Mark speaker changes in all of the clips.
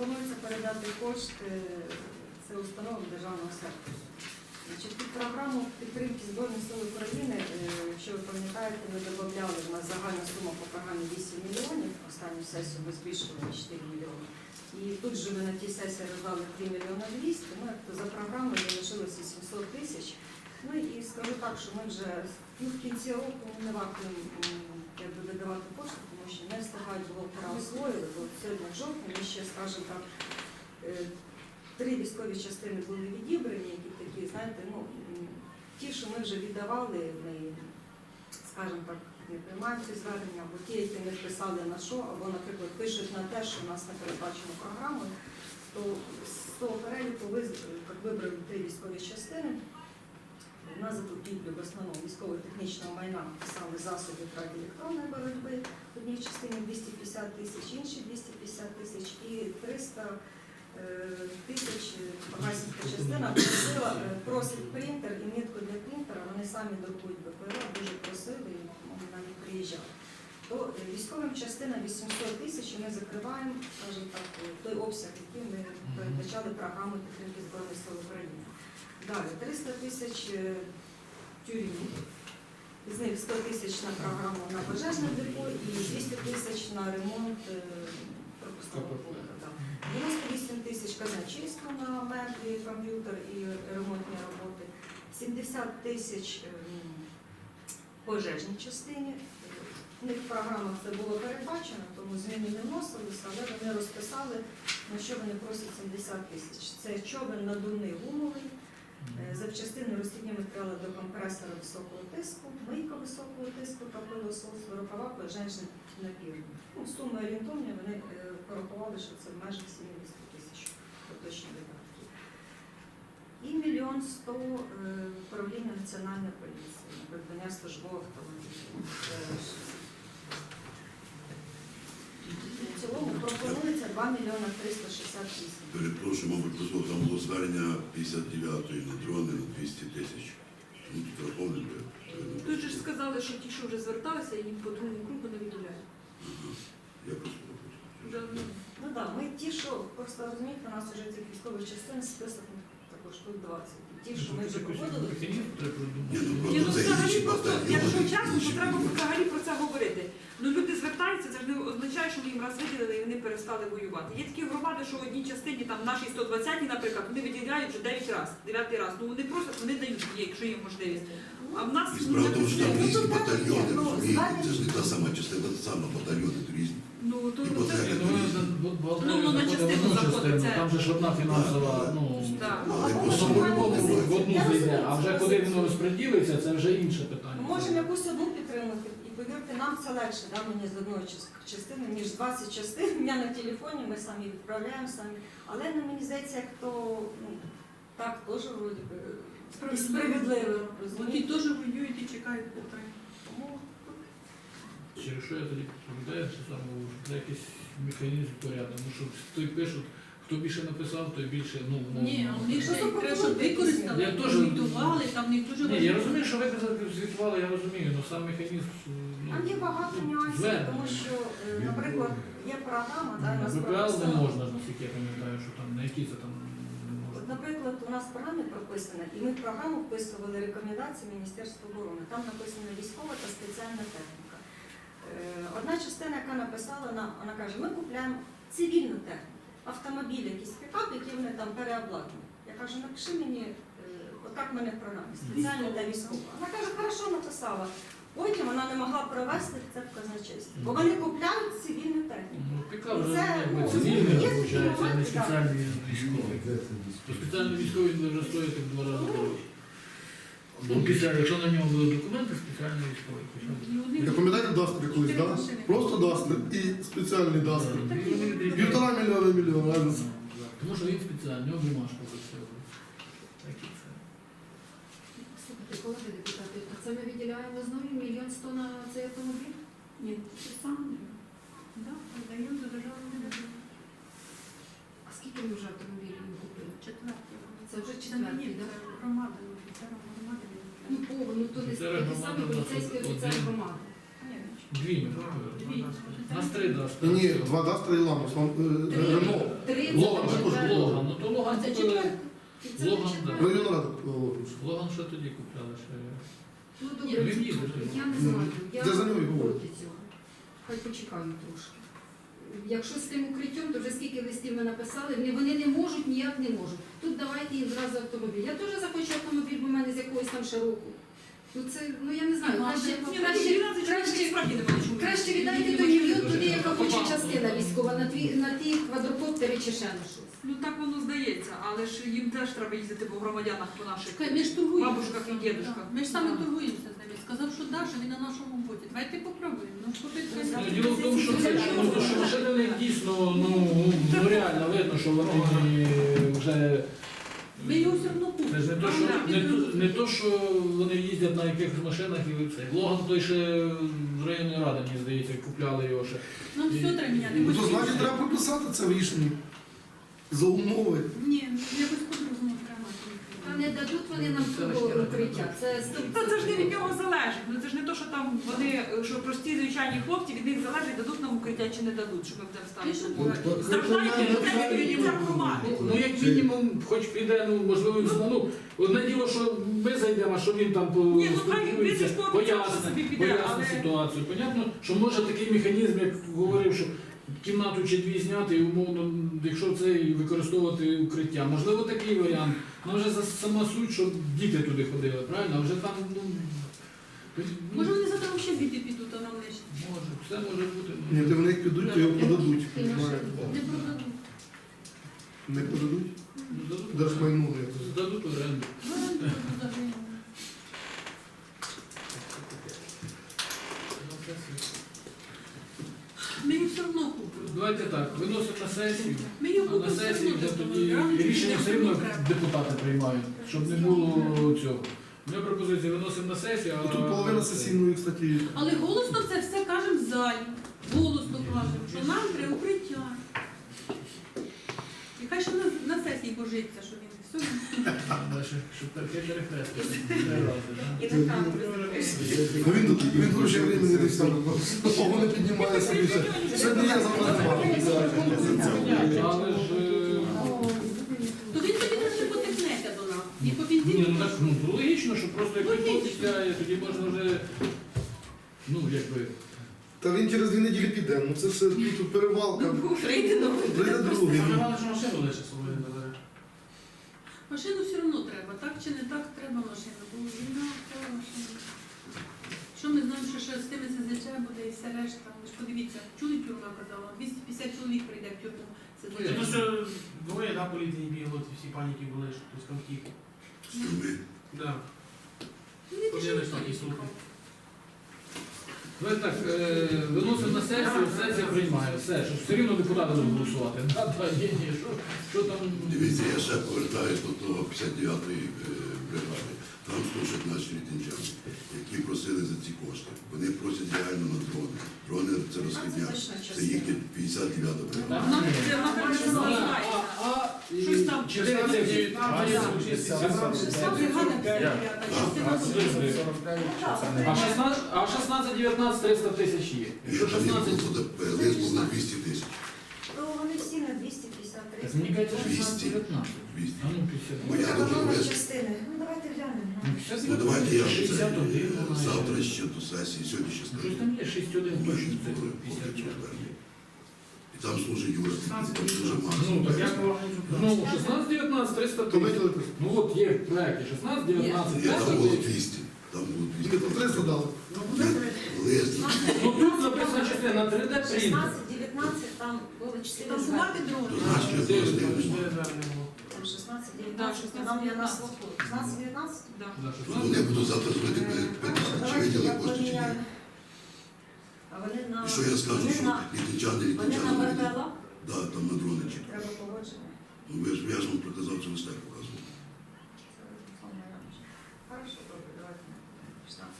Speaker 1: Пропонується передати кошти це установам державного сектору. Під програму підтримки Збройних сил України, е, якщо ви пам'ятаєте, ми додавали в нас загальна сума по програмі 8 мільйонів. Останню сесію ми збільшили на 4 мільйони. І тут же ми на тій сесії роздали 3 мільйони 200, ну, як за програмою залишилося 700 тисяч. Ну і скажу так, що ми вже ну, в кінці року не варто м, якби додавати кошти, тому що не встигають бухгалтера освоїли, бо сьогодні в жовтні ми ще, скажімо так, е, три військові частини були відібрані, які такі, знаєте, ну ті, що ми вже віддавали, ми, скажімо так, не приймаємо ці звернення, або ті, які не вписали на що, або, наприклад, пишуть на те, що в нас не передбачено програмою, то з того переліку ви вибрали три військові частини. На закупівлю в основному військово-технічного майна писали засоби радіоелектронної боротьби в одній частині 250 тисяч, інші 250 тисяч і 300 е, тисяч багатська частина просила, е, просить принтер і нитку для принтера, вони самі друкують БПЛА, дуже просили, і вони навіть приїжджали. То е, військовим частина 800 тисяч і ми закриваємо, скажімо так, той обсяг, який ми передбачали програму підтримки Збройних сил України. Далі 300 тисяч е, тюрмі, з них 100 тисяч на програму на пожежне депо і 200 тисяч на ремонт е, пропускного пункту. 98 тисяч казначейство на меблі, комп'ютер і ремонтні роботи, 70 тисяч ем, пожежній частині. У них в програмах це було передбачено, тому зміни не вносилися, але вони розписали, на що вони просять 70 тисяч. Це човен надувний гумовий, запчастини розхідні матеріали до компресора високого тиску, мийка високого тиску та пилосос, рукава пожежний напір. Ну, суми орієнтовні вони е, порахували, що це в межах 70 тисяч поточні видатки. І мільйон сто е, управління національної поліції придбання службових автомобілів. Це ж В цілому пропонується 2 мільйона 368.
Speaker 2: Перепрошую, мабуть, просто там було звернення 59-ї на дрони на 200 тисяч. Ну, тут раховник.
Speaker 3: Тут же ж сказали, що ті, що вже зверталися, їм по другому кругу не відділяють.
Speaker 2: Я просто пропустив.
Speaker 3: Ну,
Speaker 1: Ну так, ми ті, що просто розумієте, у нас вже цих військових частин список ну, також тут 20. Ті, що ми вже проводили,
Speaker 2: Ні, ну
Speaker 3: Ні, ну
Speaker 2: просто
Speaker 3: взагалі
Speaker 2: інші
Speaker 3: просто,
Speaker 2: батальйони,
Speaker 3: якщо чесно, то треба взагалі про це говорити. Ну люди звертаються, це ж не означає, що ми їм раз виділили і вони перестали воювати. Є такі громади, що в одній частині, там нашій 120 наприклад, вони виділяють вже 9 разів, 9 раз. Ну вони просто вони дають, якщо є можливість. А в нас
Speaker 2: І
Speaker 3: ну,
Speaker 2: справа в тому, що там
Speaker 1: Ну,
Speaker 2: різні
Speaker 1: тут є,
Speaker 2: батальйони,
Speaker 1: ну,
Speaker 2: розумієте? Це ж не та сама частина, та сама батальйони, то різні.
Speaker 3: ну то
Speaker 2: І
Speaker 3: це
Speaker 2: потреби.
Speaker 3: Ну, ну, на частину заходить, це-
Speaker 4: Там же ж одна фінансова, ну,
Speaker 3: так.
Speaker 1: Ну,
Speaker 2: Але просто
Speaker 1: може,
Speaker 4: в одну зайде, а вже куди воно розподілиться, це вже інше питання.
Speaker 1: Ми можемо якусь одну нам це легше, да, мені з одної част- частини, ніж 20 частин. У мене на телефоні, ми самі відправляємо самі. Але ну, мені здається, як то ну, так теж вроді би і справедливо.
Speaker 3: Вони теж воюють і чекають.
Speaker 1: Тому
Speaker 4: Через що я тоді відповідаю, що саме якийсь механізм порядок. Ну що той пишуть, хто більше написав, той більше, ну, умовно.
Speaker 3: Ні, а треба, щоб використали,
Speaker 4: Я теж-
Speaker 3: звітували, там них дуже
Speaker 4: Ні, я розумію, що ви казали, звітували, я розумію, але сам механізм. Ну,
Speaker 1: там є багато нюансів,
Speaker 4: звернення.
Speaker 1: тому що, е, наприклад, є програма, да, і у нас
Speaker 4: ВПЛ не можна, наскільки я пам'ятаю, що там на які це там не
Speaker 1: От,
Speaker 4: можна.
Speaker 1: наприклад, у нас в програмі прописано, і ми в програму вписували рекомендації Міністерства оборони. Там написано військова та спеціальна техніка. Е, Одна частина, яка написала, вона- вона каже, ми купуємо цивільну техніку, автомобіль, якийсь пікап, які вони там переобладнали. Я кажу, напиши мені, е, отак в мене в програмі, спеціальна та військова. Вона каже, хорошо написала. Потім вона не могла провести це в казначействі. Бо вони купляють цивільну техніку.
Speaker 4: Ну,
Speaker 1: І це, ну, є
Speaker 4: не
Speaker 1: моменти, так.
Speaker 4: спеціальний військовий. Спеціальний вже стоїти в два рази дорожче. Ну, після, якщо на ньому будуть документи, спеціальний військовий.
Speaker 5: Ви пам'ятаєте Дастер колись, так? Просто Дастер і спеціальний Дастер. Півтора мільйона мільйон разом.
Speaker 4: Тому що він спеціальний, його бумажка виставили. Так і це.
Speaker 6: Слухайте, колеги депутати, а це ми виділяємо знову мільйон сто на цей автомобіль?
Speaker 3: Ні, це саме. Да, видаємо за державну бюджет.
Speaker 6: А скільки ми вже автомобілів купили?
Speaker 3: Четвертий.
Speaker 6: Це вже четвертий,
Speaker 3: да?
Speaker 6: так?
Speaker 3: Громада, ну,
Speaker 6: то не
Speaker 4: Офіцери
Speaker 6: такі самі
Speaker 4: громади у нас
Speaker 6: поліцейські
Speaker 4: один.
Speaker 6: громади.
Speaker 4: Дві. Нас три дасть.
Speaker 5: Ні, ні, два Дастера і Ламус. Вам, е, Рено.
Speaker 6: Три Три, це
Speaker 4: Логан,
Speaker 6: вже
Speaker 4: також. Логан. Ну то Логан
Speaker 6: А це
Speaker 4: купили.
Speaker 6: вже
Speaker 4: Логан, да.
Speaker 6: четверта.
Speaker 5: Районна рада купила.
Speaker 4: Логан ще тоді купляли ще.
Speaker 6: Ну, добре,
Speaker 4: він
Speaker 6: я не знаю. Я
Speaker 5: Я за нього й говорю.
Speaker 6: проти цього. Хай почекають трошки. Якщо з тим укриттям, то вже скільки листів ми написали, вони- не можуть, ніяк не можуть. Тут давайте їм зразу автомобіль. Я теж захочу автомобіль, бо в мене з якогось там ще. Ну це, ну я не знаю, краще,
Speaker 3: ну,
Speaker 6: краще, краще,
Speaker 3: бачу.
Speaker 6: краще віддайте той мільйон туди, яка хоче частина військова, на ті, на ті квадрокоптери чи ще на щось.
Speaker 3: Ну так воно здається, але ж їм теж треба їздити по громадянах, по наших.
Speaker 7: Ми ж торгуємося.
Speaker 3: Бабушках і дідушках.
Speaker 7: Ми ж саме торгуємося з ними. Сказав, що да, що він на нашому боці. Давайте попробуємо. Ну,
Speaker 3: Ну,
Speaker 4: Ну, Діло в тому, що це ну, що машини в дійсно ну, ну реально видно, що вони вже.
Speaker 7: Ми його все одно купимо.
Speaker 4: не то, що, не, то- не то, що вони їздять на якихось машинах і це. Логан той ще з районної ради, мені здається, купляли його ще.
Speaker 7: Нам все треба міняти.
Speaker 5: Ну то значить треба прописати це в рішенні. За умови.
Speaker 7: Ні, якось по-другому треба.
Speaker 6: Та не дадуть вони нам того укриття. Це
Speaker 3: Та це ж не від нього залежить. Ну це ж не то, що там вони, що прості звичайні хлопці, від них залежить, дадуть нам укриття чи не дадуть, щоб ми будемо ставити. Страждають людей громади.
Speaker 4: Ну, як мінімум, хоч піде, ну можливо, ну, одне діло, що ми зайдемо, а що він там по
Speaker 3: Ні, ну, хай він
Speaker 4: спілкується,
Speaker 3: зі спорту собі піде, але-
Speaker 4: ситуацію. Понятно, що може такий механізм, як говорив, що кімнату чи дві зняти, і умовно, якщо це і використовувати укриття. Можливо, такий варіант. Ну вже за сама суть, що діти туди ходили, правильно? А вже там, ну. ну,
Speaker 7: Може вони завтра ще діти підуть, а нам лише.
Speaker 4: Може, все може бути.
Speaker 5: Ні, де вони підуть, то його продадуть.
Speaker 7: Не продадуть.
Speaker 5: Не продадуть?
Speaker 4: Ну, дадуть.
Speaker 5: Держмайну.
Speaker 4: Здадуть оренду.
Speaker 7: Ну, не продадуть. Ми їх все одно купимо.
Speaker 4: Давайте так, виносимо на сесію.
Speaker 7: Ми його
Speaker 4: А на сесії вже тоді рішення все
Speaker 7: одно
Speaker 4: депутати приймають, щоб не було цього. Моя пропозиція виносимо на сесію, а
Speaker 5: Тут половина сесійної, кстати,
Speaker 7: Але голосно це все кажемо в залі. Голосно кажемо, що нам треба укриття. І хай ще на, на сесії божиться, що він
Speaker 1: І на камеру.
Speaker 5: Ну він тут, він тут ще времени десь там, того не піднімає собі ще. Сьогодні я завтра.
Speaker 4: Але ж... е,
Speaker 7: То він тобі не потекнеться до нас. І по
Speaker 4: Ні, ну так, ну, то логічно, що просто як він попікає, тоді можна вже, ну, якби,
Speaker 5: Та він через дві неділі піде, ну це все тут перевалка.
Speaker 6: Прийде новий.
Speaker 5: Прийде другий.
Speaker 7: Машину все одно треба, так чи не так треба машину. Бо війна, треба машину. Що ми знаємо, що ще з тими СЗЧ буде і все решта. Ви ж подивіться, чули тюрма казала, 250 чоловік прийде в тюрму
Speaker 8: Ну,
Speaker 7: Тому
Speaker 8: що двоє, на поліції бігли, всі паніки були, що хтось там втік.
Speaker 2: Струми.
Speaker 8: Да.
Speaker 7: Ну, не
Speaker 8: Подивились такі слухи.
Speaker 4: Давай так, е, виносимо на сесію, сесія приймає, все, що все рівно депутати будуть голосувати. Да, да, ні, ні, що, що там,
Speaker 2: Дивіться, я ще повертаюсь до того 59-ї е, бригади. Там служать наші літинчани, які просили за ці кошти. Вони просять реально на дрони. Дрони це розхідня. Це їхня 59-та бригада.
Speaker 3: Нам це нам треба не знає. Щось там.
Speaker 4: 14, а 16, а 16, 19, 300 тисяч є. Якщо 16,
Speaker 2: лист був на 200 тисяч.
Speaker 1: То вони всі на 253.
Speaker 4: мені кажеться, 16, 19.
Speaker 2: 200.
Speaker 4: А ну, 50.
Speaker 2: Бо я
Speaker 1: Треба
Speaker 2: думаю,
Speaker 1: номер
Speaker 2: ви-
Speaker 1: частини. Ну давайте глянемо.
Speaker 4: Ну, 50
Speaker 2: давайте я це,
Speaker 4: 61, вона є.
Speaker 2: завтра ще до сесії, сьогодні ще скажу.
Speaker 4: там є, 6-1 точно, це
Speaker 2: Добре,
Speaker 4: 54.
Speaker 2: Там служить Юра, там
Speaker 4: Ну, так як Знову 16, 19, 300 тисяч. Ну от є в проєкті 16, 19,
Speaker 2: Ні,
Speaker 4: 300
Speaker 2: там було
Speaker 4: тисяч.
Speaker 2: 200. Там було
Speaker 5: Ні,
Speaker 2: 200.
Speaker 5: то 300 дали.
Speaker 2: Лист.
Speaker 4: Ну тут написано частина 3D принт.
Speaker 1: 16, 19, там було 4
Speaker 7: Там бувати
Speaker 2: То
Speaker 7: дрони.
Speaker 2: значить, я просто не
Speaker 8: було.
Speaker 1: Там 16,
Speaker 3: Да,
Speaker 1: 19,
Speaker 3: 16,
Speaker 1: нам я на
Speaker 3: 19.
Speaker 1: слуху. 16, 19?
Speaker 3: Да.
Speaker 4: Да,
Speaker 2: Вони
Speaker 4: 16.
Speaker 2: завтра звати чи виділи кошти чи ні.
Speaker 1: А вони на...
Speaker 2: І що я скажу,
Speaker 1: вони
Speaker 2: що
Speaker 1: на-
Speaker 2: літинчани,
Speaker 1: Вони на. БПЛА?
Speaker 2: Да, там на дрони чи.
Speaker 1: Треба погодження.
Speaker 2: Ну ви ж я ж вам приказав, що листак показував.
Speaker 1: Хорошо, добре, давайте. 16.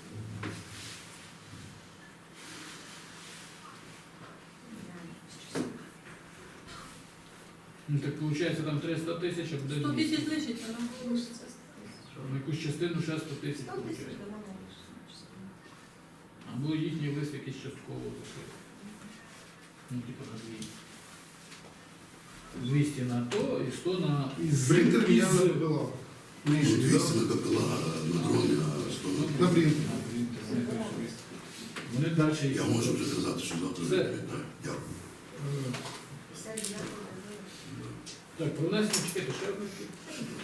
Speaker 4: Ну так виходить там 300 тисяч, а буде
Speaker 7: 100
Speaker 4: 200.
Speaker 7: тисяч лишиться нам.
Speaker 4: На якусь частину ще 100 тисяч виходить. Або їхній лист якийсь частково закрив. Ну, типу на дві. 200 на то і 100 на із,
Speaker 5: Принтер я
Speaker 4: із-
Speaker 5: не була.
Speaker 2: Ну, 200 на КПЛА на дроні, а 100
Speaker 5: На
Speaker 2: на
Speaker 5: принтер.
Speaker 4: Вони далі.
Speaker 2: Я можу вже казати, що завтра
Speaker 4: Все.
Speaker 2: Дякую.
Speaker 4: Е, Так, про внесення, чекайте, ще одне.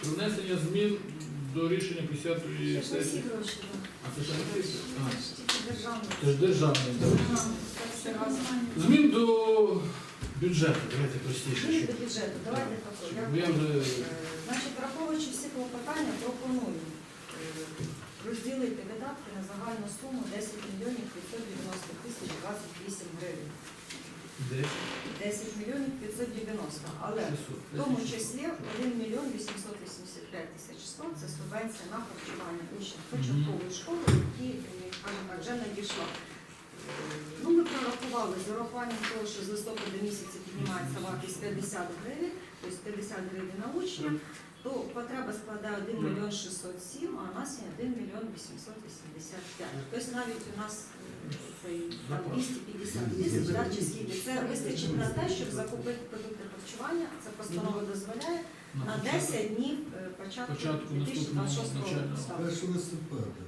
Speaker 4: Про внесення змін до рішення 50-ї
Speaker 1: Це ж всі
Speaker 4: сесії.
Speaker 1: гроші.
Speaker 4: А це ще не всі? А,
Speaker 1: Це державний.
Speaker 4: це ж державний. так.
Speaker 1: Державний, це все разом.
Speaker 4: Змін до бюджету, давайте простіше.
Speaker 1: Зміни
Speaker 4: щоб-
Speaker 1: до бюджету, давайте
Speaker 4: щоб
Speaker 1: я
Speaker 4: вже
Speaker 1: Е, Значить, враховуючи всі клопотання, пропоную е, розділити видатки на загальну суму 10 мільйонів 590 тисяч 28 гривень.
Speaker 4: Де
Speaker 1: 10 мільйонів 590, але в тому числі 1 мільйон 885 тисяч 100 – це субвенція на харчування учнів початкової школи, які, вже надійшла. Е, Ну, ми прорахували з урахуванням того, що з листопада місяця піднімається вартість 50 гривень, тобто 50 гривень на учня, то потреба складає 1 мільйон 607, а у нас є 1 мільйон 885. Тобто навіть у нас цей там 250 тисяч, да, чи скільки, це вистачить на те, щоб закупити продукти харчування, це постанова дозволяє, на 10 днів е, початку
Speaker 4: Початку
Speaker 1: 2026 року.
Speaker 4: навчального.
Speaker 5: листопада.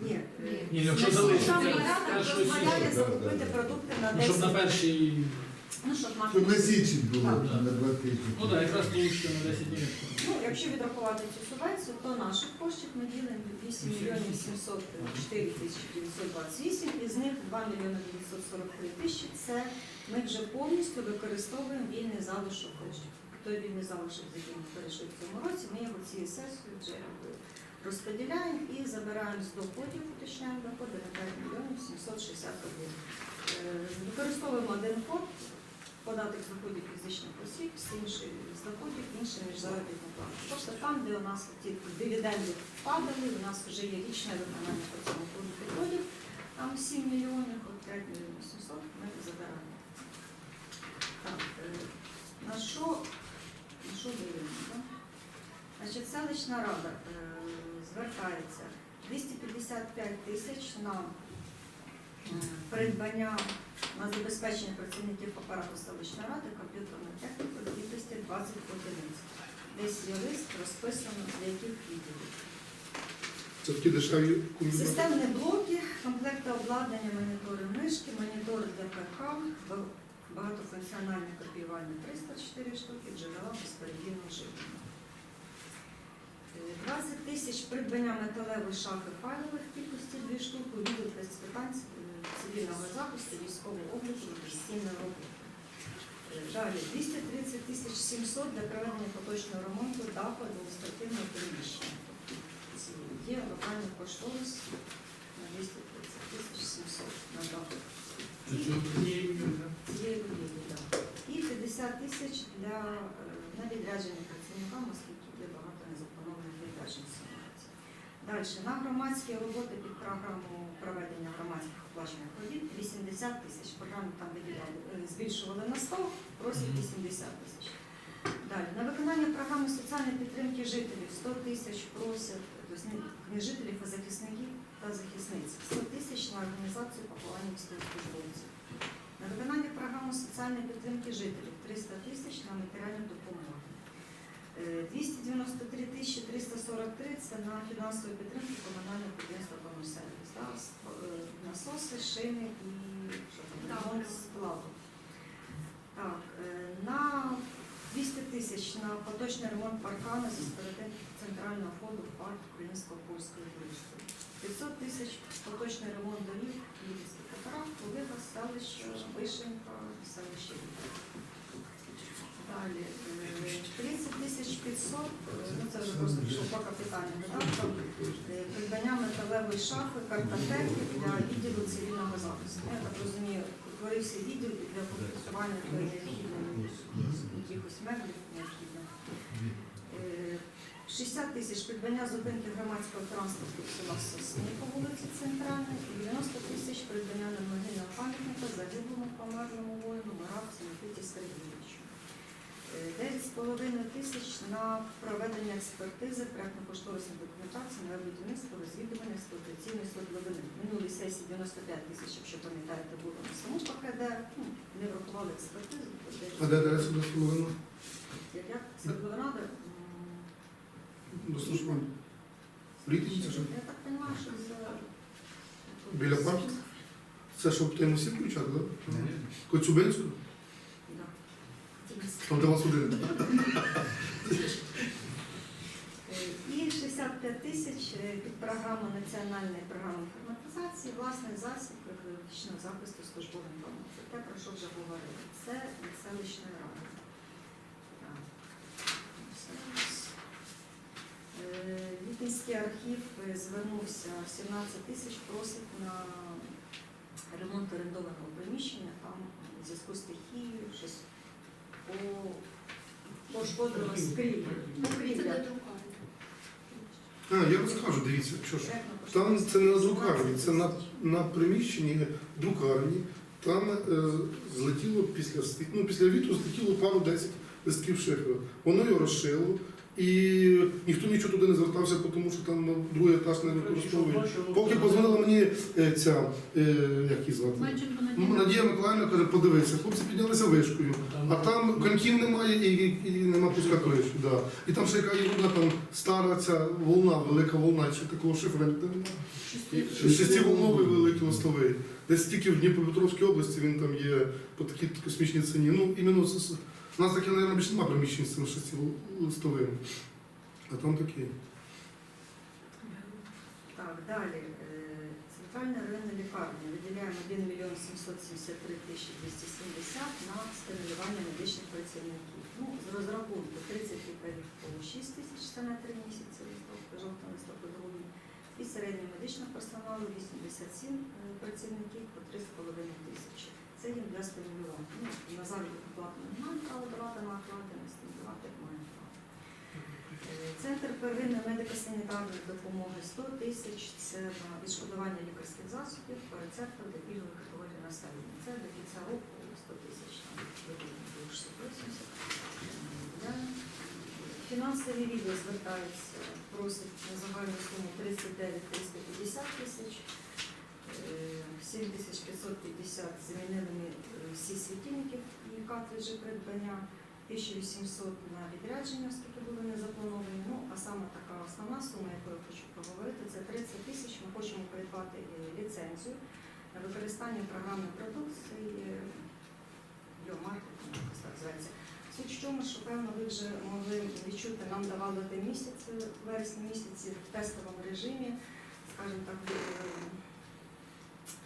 Speaker 1: Ні, е,
Speaker 4: Ні, якщо залишити,
Speaker 1: порядок дозволяє закупити продукти на
Speaker 4: Ну, щоб на
Speaker 1: 10
Speaker 4: перший,
Speaker 1: Ну, щоб
Speaker 5: на січень було,
Speaker 4: Так.
Speaker 5: на два тижні.
Speaker 4: ну так, якраз получиться на 10 днів.
Speaker 1: Ну, якщо відрахувати цю субвенцію, то наших коштів ми ділимо 8 мільйонів 704 тисячі 928, із них 2 мільйони 943 тисячі. Це ми вже повністю використовуємо вільний залишок коштів. Той вільний залишок, з яким ми перейшли в цьому році, ми його цією сесією вже розподіляємо і забираємо з доходів, уточняємо доходи на 5 мільйонів 761. Е, Використовуємо один код, податок з фізичних осіб, з інших з доходів, іншим ніж заробітну плату. Тобто там, де у нас ті дивіденди впадали, у нас вже є річне виконання по цьому коду підходів, там 7 мільйонів, от 5 мільйонів 700 ми забираємо. Е, на що, на що дивимося? Значить, селищна рада е, звертається 255 тисяч на придбання на забезпечення працівників апарату селищної ради комп'ютерною технікою в кількості 20 одиниць. Десь є лист розписано для яких відділів.
Speaker 5: Це такі дешеві куміли.
Speaker 1: Системні блоки, комплекти обладнання, монітори мишки, монітори для ПК, ба- багатофункціональні копіювальні 304 штуки, джерела безперебійного живлення. Е, 20 тисяч придбання металевої шафи файлових кількості 2 штуки, відділ питань е, цивільного захисту, військового обліку, професійної роботи. Е, Далі 230 тисяч 700 для проведення поточного ремонту даху адміністративного приміщення. Є локальний кошторис на 230 тисяч 700 на дах
Speaker 4: Це цього однієї мільйони.
Speaker 1: цієї будівлі. да. І 50 тисяч для е, на відрядження працівникам, оскільки є багато незапланованих відряджень. Далі на громадські роботи під програму проведення громадських оплачених робіт 80 тисяч. Програму там виділяли, е, збільшували на 100, просять 80 тисяч. Далі на виконання програми соціальної підтримки жителів 100 тисяч просять, тобто не- не жителів, а захисників та захисниць. 100 тисяч на організацію поховання військовослужбовців. На виконання програми соціальної підтримки жителів 300 тисяч на матеріальну допомогу. Е, 293 343 це на фінансову підтримку комунального підприємства «Комунсервіс». Да, е, Насоси, шини і ремонт складу. Так, е, на 200 тисяч на поточний ремонт паркану зі сторони центрального фонду парк українсько польської дружби. 500 тисяч поточний ремонт доріг Київських поперек, Полига, селище, Вишенька, селище. Вітер. Далі е, 30 тисяч 500, е, ну це вже просто пішло по капітальним видаткам, е, придбання металевої шафи, картотеки для відділу цивільного захисту. Я так розумію, утворився відділ для комплектування необхідних якихось меблів необхідних. Е, 60 тисяч придбання зупинки громадського транспорту в села Сосні по вулиці Центральній, і 90 тисяч придбання намагального пам'ятника загиблому померлому воїну Маравці Микиті Сергійовичу. Е, 9,5 тисяч на проведення експертизи проектно-кошторисної документації на будівництво розвідування експлуатаційної свердловини. Минулій сесії 95 тисяч, якщо пам'ятаєте, було на саму ПКД, ну, не врахували експертизу.
Speaker 5: А де адреса до половину?
Speaker 1: Церквонради.
Speaker 5: Ну, слушай, Літинці, що?
Speaker 1: Я так розумію, що за...
Speaker 5: Біля парку? Це щоб тему всі включати, так? Коцюбинську? Там вас один.
Speaker 1: І 65 тисяч е, під програму національної програми інформатизації, власний засіб екологічного захисту службової інформації. Те, про що вже говорили. Це від селищної ради. У. Е, Вітинський архів е, звернувся 17 тисяч, просить на ремонт орендованого приміщення, там в зв'язку з стихією щось по пошкодилось крівля. Покрівля.
Speaker 5: А, я розкажу, дивіться, що ж. Там це не на друкарні, це на, на приміщенні друкарні. Там е, злетіло після ну, після вітру злетіло пару 10 листків шиферу. Воно його розшило, і ніхто нічого туди не звертався, тому що там ну, другий етаж не використовує. Поки позвонила мені е, ця, е, як її звати? Ну,
Speaker 7: Надія.
Speaker 5: Надія Миколаївна каже, подивися, хлопці піднялися вишкою, а там коньків немає і, і, і нема пуска криші. Да. І там ще яка єрунда, там стара ця волна, велика волна, чи такого шифера ніде немає. Шестиволновий великий листовий. Десь тільки в Дніпропетровській області він там є по такій космічній ціні. Ну, іменно це, у нас таке, мабуть, більше немає приміщень з цим шестилистовим. А там такі.
Speaker 1: Так, далі. Е, Центральна районна лікарня. Виділяємо 1 мільйон 773 тисячі 270 на стимулювання медичних працівників. Ну, з розрахунку 30 лікарів по 6 тисяч, це на 3 місяці, листопад, жовтий, листопад, грудень. І середній медичного персоналу 87 е, працівників по 3,5 тисячі. Це їм для стимулювання. Ну, на заробітну плату не мають право давати на оплати, на стимулювати мають право. Е, Центр первинної медико-санітарної допомоги 100 тисяч це відшкодування лікарських засобів по рецепту для пільгових категорій населення. Це до кінця року 100 тисяч там виділено було 680. Фінансові відділ звертаються, просять на загальну суму 39 350 тисяч. Е, 7 тисяч 550 замінили е, всі світильники і картриджі придбання. 1800 на відрядження, оскільки були не заплановані. Ну, а саме така основна сума, яку я хочу поговорити, це 30 тисяч. Ми хочемо придбати е, ліцензію на використання програмної продукції зветься. Суть в чому, що певно ви вже могли відчути, нам давали один місяць, е, вересні місяці в тестовому режимі, скажімо так, е,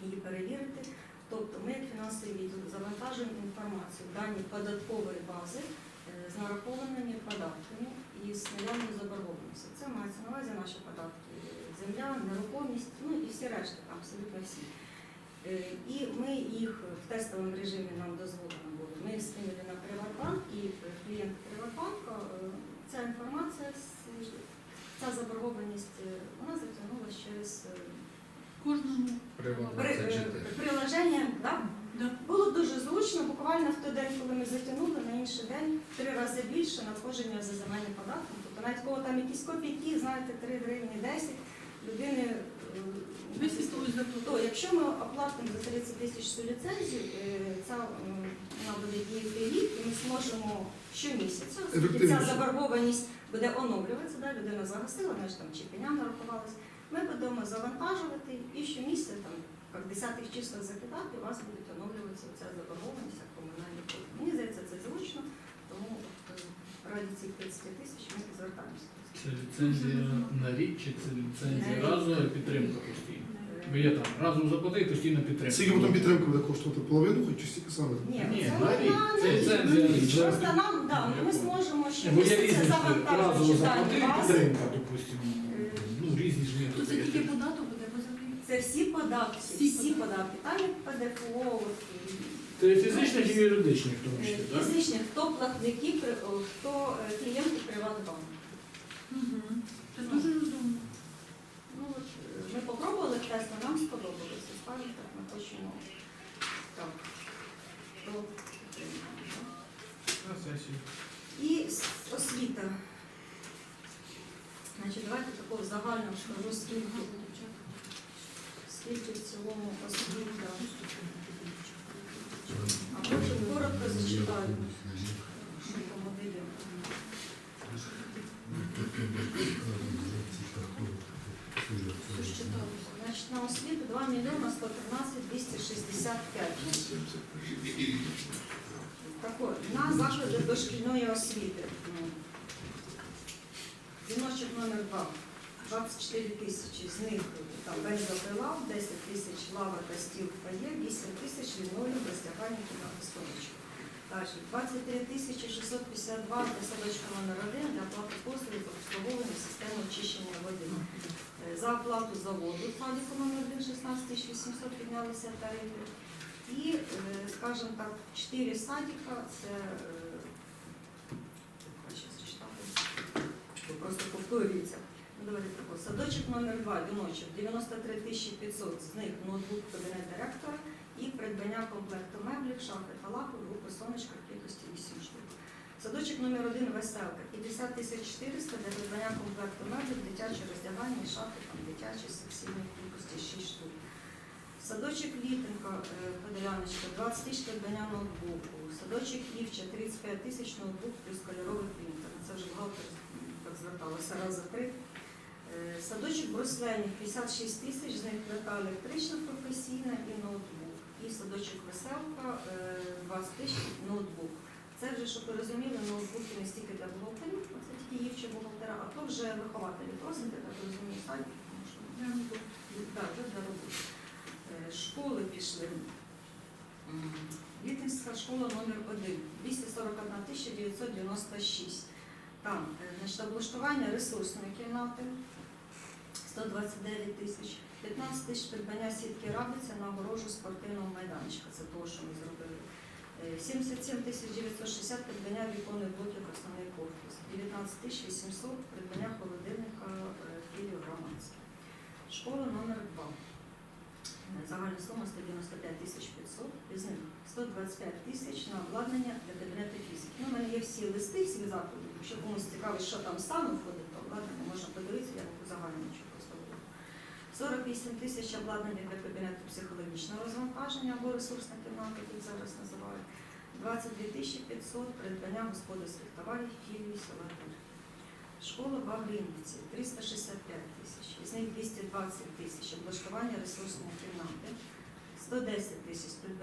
Speaker 1: її перевірити. Тобто ми, як фінансовий відділ, завантажуємо інформацію в дані податкової бази е, з нарахованими податками і з наявною заборгованістю. Це мається на увазі наші податки, земля, нерухомість, ну і всі решта, абсолютно всі. Е, І ми їх в тестовому режимі нам дозволено було. Ми їх скинули на Приватбанк і клієнт Приватбанка, е, ця інформація, ця заборгованість, вона затягнулася через
Speaker 7: Кожному.
Speaker 1: е, приложення. Да?
Speaker 7: Да.
Speaker 1: Було дуже зручно, буквально в той день, коли ми затягнули, на інший день три рази більше надходження за земельним податком. Тобто навіть коли там якісь копійки, знаєте, 3 гривні 10, людини е, то якщо ми оплатимо за 30 тисяч цю ліцензію, е, ця вона буде діяти рік, і ми зможемо щомісяця, оскільки ця заборгованість буде оновлюватися, да, людина загасила, вона ж там чи пеня нарахувалась. Ми будемо завантажувати і щомісяця, там, як 10 числах закидати, у вас буде оновлюватися ця заборгованість як комунальні послуги. Мені здається, це зручно, тому от, е, раді цих 30 тисяч ми звертаємося.
Speaker 4: Це ліцензія на рік чи це ліцензія разова підтримка постійна? Бо є там разом заплатив, постійна підтримка.
Speaker 5: Скільки потім підтримка буде коштувати? Половину хоч чи стільки саме?
Speaker 1: Ні,
Speaker 4: Ні,
Speaker 1: це
Speaker 4: на рік. Це ліцензія на рік.
Speaker 1: Просто нам, да, ми зможемо
Speaker 4: Бо є
Speaker 1: щомісяця
Speaker 4: різні разово
Speaker 1: бази.
Speaker 4: підтримка, допустимо. Ну, різні ж
Speaker 7: То це
Speaker 4: методи.
Speaker 7: тільки податок буде по землі.
Speaker 1: Це всі податки,
Speaker 7: Всі
Speaker 1: всі,
Speaker 7: податки.
Speaker 1: Там як ПДФО,
Speaker 4: Це фізичних і юридичних в тому
Speaker 1: е,
Speaker 4: числі, так?
Speaker 1: фізичні, хто платники, хто е, клієнти Приватбанку.
Speaker 7: Угу. Це дуже розумно.
Speaker 1: Ну, от, е, ми попробували тест, нам сподобалося. Скажімо так, ми хочемо. Так. То.
Speaker 8: На сесію.
Speaker 1: І освіта. Значить, давайте скажу, скільки, скільки в цілому освіта. А потім коротко зачитаю, що поговорили. Значить, на освіту 2 мільйона 113 265. Також на заклади дошкільної освіти. Віночок номер 2. 24 тисячі, з них там бензопила, 10 тисяч лава та стіл фає, 8 тисяч лінолеум роздягальні кімнати столичок. Далі, 23 тисячі 652 для номер 1 для оплати послуг з обслуговування системи очищення води. Е, За оплату заводу садику номер 1 16 тисяч 800 піднялися тарифи. І, е, скажімо так, 4 садика це е, просто повторюється. Давайте тако. Садочок номер 2 віночок 93 тисячі 500, з них ноутбук кабінет директора і придбання комплекту меблів, шафи та групи сонечка в кількості 8 штук. Садочок номер 1 веселка 50 тисяч 400 для придбання комплекту меблів, дитяче роздягання, шафи, там, дитячі секційні в кількості 6 штук. Садочок Літенко, е, Подоляночка, 20 тисяч придбання ноутбуку. Садочок Івча, 35 тисяч ноутбук плюс кольоровий принтер. Це вже бухгалтер так зверталася раз за три. Е, Садочок Бруслені 56 тисяч, з них плита електрична професійна і ноутбук. І садочок Веселка е, 20 тисяч ноутбук. Це вже, щоб ви розуміли, ноутбуки не стільки для бухгалтерів, а це тільки ївчі бухгалтера, а то вже вихователі просите, так розумію, тому що так, вже для роботи. Е, Школи пішли. М, Літинська школа номер 1 241 тисяча 996. Там е, значить, облаштування ресурсної кімнати 129 тисяч, 15 тисяч придбання сітки рабиця на огорожу спортивного майданчика. Це того, що ми зробили. Е, 77 тисяч 960 придбання віконних блоків основний корпус, 19 тисяч 800 придбання холодильника е, філію громадське. Школа номер 2. Загальна сума 195 тисяч 500, із них 125 тисяч на обладнання для кабінету фізики. Ну, у мене є всі листи, всі заклади. Якщо комусь цікавить, що там саме входить, то обладнання можна подивитися, я таку загальну нічого просто буду. 48 тисяч обладнання для кабінету психологічного розвантаження або ресурсних кімната, як зараз називають. 22 тисячі 500 придбання господарських товарів філії села Школа в Аврінівці 365 тисяч, із них 220 тисяч облаштування ресурсної кімнати, 110 тисяч придбання